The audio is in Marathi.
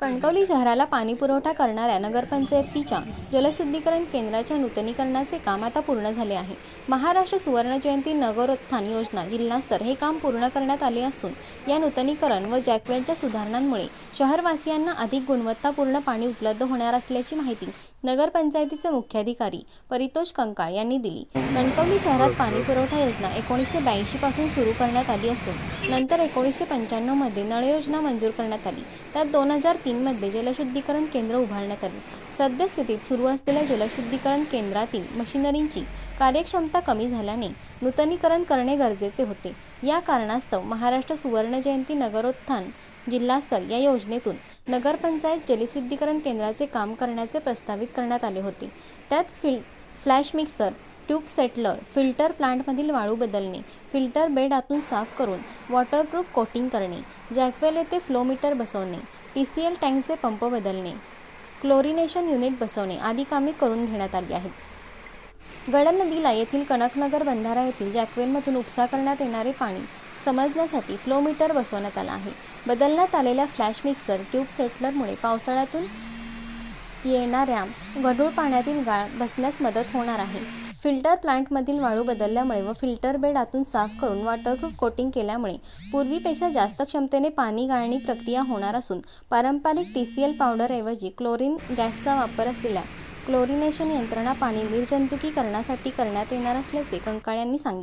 कणकवली शहराला पाणी पुरवठा करणाऱ्या नगरपंचायतीच्या जलशुद्धीकरण केंद्राच्या नूतनीकरणाचे काम आता पूर्ण झाले आहे. महाराष्ट्र सुवर्णजयंती नगरोत्थान योजना जिल्हास्तर हे काम पूर्ण करण्यात आले असून या नूतनीकरण व जॅकवेलच्या सुधारणांमुळे शहरवासियांना अधिक गुणवत्तापूर्ण पाणी उपलब्ध होणार असल्याची माहिती नगरपंचायतीचे मुख्याधिकारी परितोष कंकाळ यांनी दिली. कणकवली शहरात पाणी पुरवठा योजना एकोणीसशे ब्याऐंशी पासून सुरू करण्यात आली असून नंतर एकोणीसशे पंच्याण्णवमध्ये नळ योजना मंजूर करण्यात आली. त्यात दोन हजार तीनमध्ये जलशुद्धीकरण केंद्र उभारण्यात आले. सद्यस्थितीत सुरू असलेल्या जलशुद्धीकरण केंद्रातील मशिनरींची कार्यक्षमता कमी झाल्याने नूतनीकरण करणे गरजेचे होते. या कारणास्तव महाराष्ट्र सुवर्ण जयंती नगरोत्थान जिल्हास्तर या योजनेतून नगरपंचायत जलशुद्धीकरण केंद्राचे काम करण्याचे प्रस्तावित करण्यात आले होते. त्यात fill flash mixer tube settler filter प्लांटमधील वाळू बदलणे फिल्टर बेड आतून साफ करून वॉटरप्रूफ कोटिंग करणे जॅकवेल येथे फ्लोमीटर बसवणे टी सी एल टँकचे पंप बदलणे क्लोरिनेशन युनिट बसवणे आदी कामे करून घेण्यात आली आहेत. गडन नदीला येथील कनकनगर बंधारा येथील जॅकवेलमधून उपसा करण्यात येणारे पाणी समजण्यासाठी फ्लोमीटर बसवण्यात आला आहे. बदलण्यात आलेल्या फ्लॅश मिक्सर ट्यूब सेटलरमुळे पावसाळ्यातून येणाऱ्या गढूळ पाण्यातील गाळ बसण्यास मदत होणार आहे. फिल्टर प्लांटमधील वाळू बदलल्यामुळे व फिल्टर बेड आतून साफ करून वॉटरप्रूफ कोटिंग केल्यामुळे पूर्वीपेक्षा जास्त क्षमतेने पाणी गाळणी प्रक्रिया होणार असून पारंपरिक टी सी एल पावडरऐवजी क्लोरीन गॅसचा वापर असलेल्या क्लोरिनेशन यंत्रणा पाणी निर्जंतुकीकरणासाठी करण्यात येणार असल्याचे कंकाळ यांनी सांगितले.